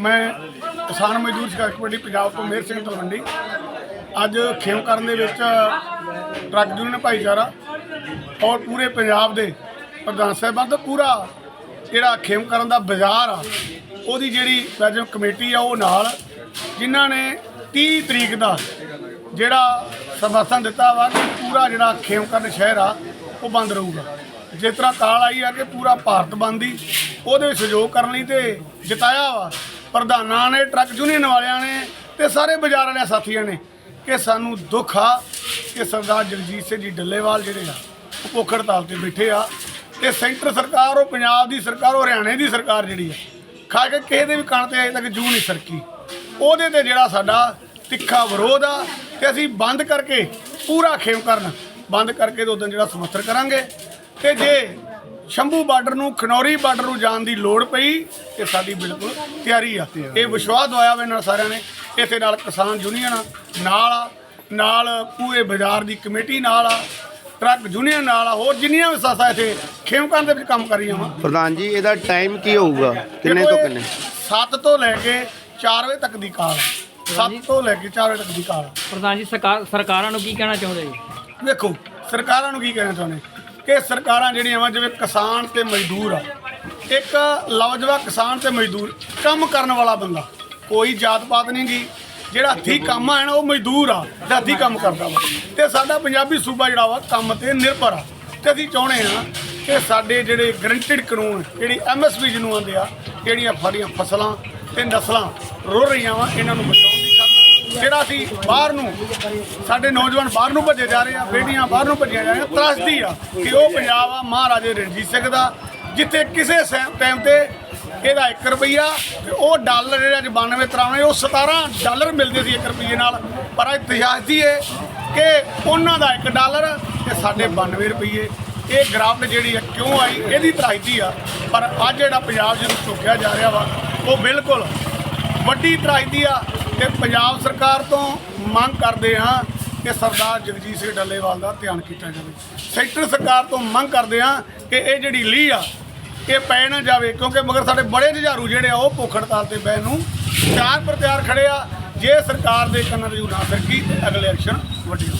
ਮੈਂ ਕਿਸਾਨ ਮਜ਼ਦੂਰ ਸੰਘਰਸ਼ ਕਮੇਟੀ ਪੰਜਾਬ ਤੋਂ ਮੇਰ ਸਿੰਘ ਤਲਵੰਡੀ। ਅੱਜ ਖੇਮ ਕਰਨ ਦੇ ਵਿੱਚ ਟਰੱਕ ਯੂਨੀਅਨ ਭਾਈਚਾਰਾ ਔਰ ਪੂਰੇ ਪੰਜਾਬ ਦੇ ਪ੍ਰਧਾਨ ਸਾਹਿਬਾਨ ਦਾ ਪੂਰਾ ਜਿਹੜਾ ਖੇਮ ਕਰਨ ਦਾ ਬਾਜ਼ਾਰ ਆ, ਉਹਦੀ ਜਿਹੜੀ ਵੈਜਨ ਕਮੇਟੀ ਆ, ਉਹ ਨਾਲ ਜਿਨ੍ਹਾਂ ਨੇ 30 ਤਰੀਕ ਦਾ ਜਿਹੜਾ ਸਮਰਥਨ ਦਿੱਤਾ ਵਾ ਕਿ ਪੂਰਾ ਜਿਹੜਾ ਖੇਮ ਕਰਨ ਸ਼ਹਿਰ ਆ, ਉਹ ਬੰਦ ਰਹੂਗਾ। ਜਿਸ ਤਰ੍ਹਾਂ ਕਾਲ ਆਈ ਆ ਕਿ ਪੂਰਾ ਭਾਰਤ ਬੰਦ ਉਹਦੇ ਸਹਿਯੋਗ ਕਰਨ ਲਈ ਤੇ ਜਿਤਾਇਆ ਵਾ। ਪ੍ਰਧਾਨਾਂ ਨੇ, ਟਰੱਕ ਯੂਨੀਅਨ ਵਾਲਿਆਂ ਨੇ ਤੇ ਸਾਰੇ ਬਾਜ਼ਾਰ ਵਾਲਿਆਂ ਸਾਥੀਆਂ ਨੇ ਕਿ ਸਾਨੂੰ ਦੁੱਖ ਆ ਕਿ ਸਰਦਾਰ ਜਗਜੀਤ ਸਿੰਘ ਜੀ ਡੱਲੇਵਾਲ ਜਿਹੜੇ ਆ, ਉਹ ਭੁੱਖ ਹੜਤਾਲ ਤੇ ਬੈਠੇ ਆ ਤੇ ਸੈਂਟਰ ਸਰਕਾਰ, ਉਹ ਪੰਜਾਬ ਦੀ ਸਰਕਾਰ, ਉਹ ਹਰਿਆਣੇ ਦੀ ਸਰਕਾਰ ਜਿਹੜੀ ਆ, ਖਾ ਕੇ ਕਿਸੇ ਦੇ ਵੀ ਕਣ ਤੇ ਅਜੇ ਤੱਕ ਜੂ ਨਹੀਂ ਸਰਕੀ। ਉਹਦੇ ਤੇ ਜਿਹੜਾ ਸਾਡਾ ਤਿੱਖਾ ਵਿਰੋਧ ਆ ਤੇ ਅਸੀਂ ਬੰਦ ਕਰਕੇ ਪੂਰਾ ਖੇਮ ਕਰਨ, ਬੰਦ ਕਰਕੇ ਤੇ ਉਦੋਂ ਜਿਹੜਾ ਸਮਰਥਨ ਕਰਾਂਗੇ ਤੇ ਜੇ ਸ਼ੰਭੂ ਬਾਰਡਰ ਨੂੰ ਖਨੌਰੀ ਬਾਰਡਰ ਨੂੰ ਜਾਣ ਦੀ ਲੋੜ ਪਈ ਤੇ ਸਾਡੀ ਬਿਲਕੁਲ ਤਿਆਰੀ ਆ। ਇਹ ਵਿਸ਼ਵਾਸ ਦਵਾਇਆ ਵੇ ਨਾਲ ਸਾਰਿਆਂ ਨੇ। ਇਥੇ ਨਾਲ ਕਿਸਾਨ ਯੂਨੀਅਨ ਨਾਲ ਆ ਨਾਲ ਪੂਰੇ ਬਾਜ਼ਾਰ ਦੀ ਕਮੇਟੀ ਨਾਲ ਆ ਟਰੱਕ ਯੂਨੀਅਨ ਨਾਲ ਆ ਹੋਰ ਜਿੰਨੀਆਂ ਵੀ ਸੰਸਥਾ ਇੱਥੇ ਖੇਮਕਾਂ ਦੇ ਵਿੱਚ ਕੰਮ ਕਰ ਰਹੀਆਂ ਵਾ। ਪ੍ਰਧਾਨ ਜੀ ਇਹਦਾ ਟਾਈਮ ਕੀ ਹੋਊਗਾ? ਕਿੰਨੇ ਤੋਂ ਕਿੰਨੇ? 7 ਤੋਂ ਲੈ ਕੇ 4 ਵਜੇ ਤੱਕ ਦੀ ਕਾਲ 7 ਤੋਂ ਲੈ ਕੇ 4 ਵਜੇ ਤੱਕ ਦੀ ਕਾਲ। ਪ੍ਰਧਾਨ ਜੀ ਸਰਕਾਰ ਸਰਕਾਰਾਂ ਨੂੰ ਕੀ ਕਹਿਣਾ ਚਾਹੁੰਦੇ ਜੀ? ਵੇਖੋ ਸਰਕਾਰਾਂ ਨੂੰ ਕੀ ਕਹਿਣਾ ਚਾਹੁੰਦੇ? ਕਿ ਸਰਕਾਰਾਂ ਜਿਹੜੀਆਂ ਵਾ, ਜਿਵੇਂ ਕਿਸਾਨ ਤੇ ਮਜ਼ਦੂਰ ਆ, ਇੱਕ ਲਵਜਵਾ ਕਿਸਾਨ ਤੇ ਮਜ਼ਦੂਰ ਕੰਮ ਕਰਨ ਵਾਲਾ ਬੰਦਾ, ਕੋਈ ਜਾਤ ਪਾਤ ਨਹੀਂ ਗੀ, ਜਿਹੜਾ ਹੱਥੀਂ ਕੰਮ ਆ ਨਾ ਉਹ ਮਜ਼ਦੂਰ ਆ, ਜਿਹੜਾ ਹੱਥੀਂ ਕੰਮ ਕਰਦਾ ਵਾ। ਤੇ ਸਾਡਾ ਪੰਜਾਬੀ ਸੂਬਾ ਜਿਹੜਾ ਵਾ, ਕੰਮ ਤੇ ਨਿਰਭਰ ਆ। ਤੇ ਅਸੀਂ ਚਾਹੁੰਦੇ ਆ ਕਿ ਸਾਡੇ ਜਿਹੜੇ ਗਰੰਟਿਡ ਕਾਨੂੰਨ, ਜਿਹੜੀ ਐਮਐਸਪੀ ਜਿਹਨੂੰ ਆਉਂਦੇ ਆ, ਜਿਹੜੀਆਂ ਸਾਡੀਆਂ ਫਸਲਾਂ ਤੇ ਨਸਲਾਂ ਰੁੜ ਰਹੀਆਂ ਵਾ, ਇਹਨਾਂ ਨੂੰ ਜਿਹੜਾ ਅਸੀਂ ਬਾਹਰ ਨੂੰ, ਸਾਡੇ ਨੌਜਵਾਨ ਬਾਹਰ ਨੂੰ ਭੱਜੇ ਜਾ ਰਹੇ ਆ, ਬੇਟੀਆਂ ਬਾਹਰ ਨੂੰ ਭੱਜੀਆਂ ਜਾ ਰਹੀਆਂ, ਤਰਾਸਦੀ ਆ ਕਿ ਉਹ ਪੰਜਾਬ ਆ, ਮਹਾਰਾਜੇ ਰਣਜੀਤ ਸਿੰਘ ਦਾ, ਜਿੱਥੇ ਕਿਸੇ ਟਾਈਮ ਤੇ ਇਹਦਾ 1 ਰੁਪਈਆ ਤੇ ਉਹ ਡਾਲਰ ਜਿਹੜਾ ਅੱਜ 92 93 ਉਹ 17 ਡਾਲਰ ਮਿਲਦੇ ਸੀ 1 ਰੁਪਈਏ ਨਾਲ। ਪਰ ਅੱਜ ਦੀ ਹੈ ਕਿ ਉਹਨਾਂ ਦਾ 1 ਡਾਲਰ ਤੇ ਸਾਡੇ 92 ਰੁਪਈਏ। ਇਹ ਗ੍ਰਾਫਟ ਜਿਹੜੀ ਹੈ ਕਿਉਂ ਆਈ, ਇਹਦੀ ਤਰਾਸਦੀ ਆ। ਪਰ ਅੱਜ ਜਿਹੜਾ ਪੰਜਾਬ ਜਿਹਨੂੰ ਚੁੱਕਿਆ ਜਾ ਰਿਹਾ ਵਾ, ਉਹ ਬਿਲਕੁਲ ਵੱਡੀ ਤਰਾਸਦੀ ਆ। ਤੇ ਪੰਜਾਬ ਸਰਕਾਰ ਤੋਂ ਮੰਗ ਕਰਦੇ ਹਾਂ ਕਿ ਸਰਦਾਰ ਜਗਜੀਤ ਸਿੰਘ ਡੱਲੇਵਾਲ ਦਾ ਧਿਆਨ ਕੀਤਾ ਜਾਵੇ। ਸੈਂਟਰ ਸਰਕਾਰ ਤੋਂ ਮੰਗ ਕਰਦੇ ਹਾਂ ਕਿ ਇਹ ਜਿਹੜੀ ਲੀਹ ਆ, ਇਹ ਪੈ ਨਾ ਜਾਵੇ, ਕਿਉਂਕਿ ਮਗਰ ਸਾਡੇ ਬੜੇ ਜੁਝਾਰੂ ਜਿਹੜੇ ਆ, ਉਹ ਭੁੱਖ ਹੜਤਾਲ ਤੇ ਬਹਿ ਨੂੰ ਤਿਆਰ ਪਰ ਤਿਆਰ ਖੜੇ ਆ। ਜੇ ਸਰਕਾਰ ਦੇ ਕੰਨਾਂ ਦੀ ਨਾ ਸਰਕੀ ਤੇ ਅਗਲੇ ਐਕਸ਼ਨ ਵੱਡੇ ਹੋਊ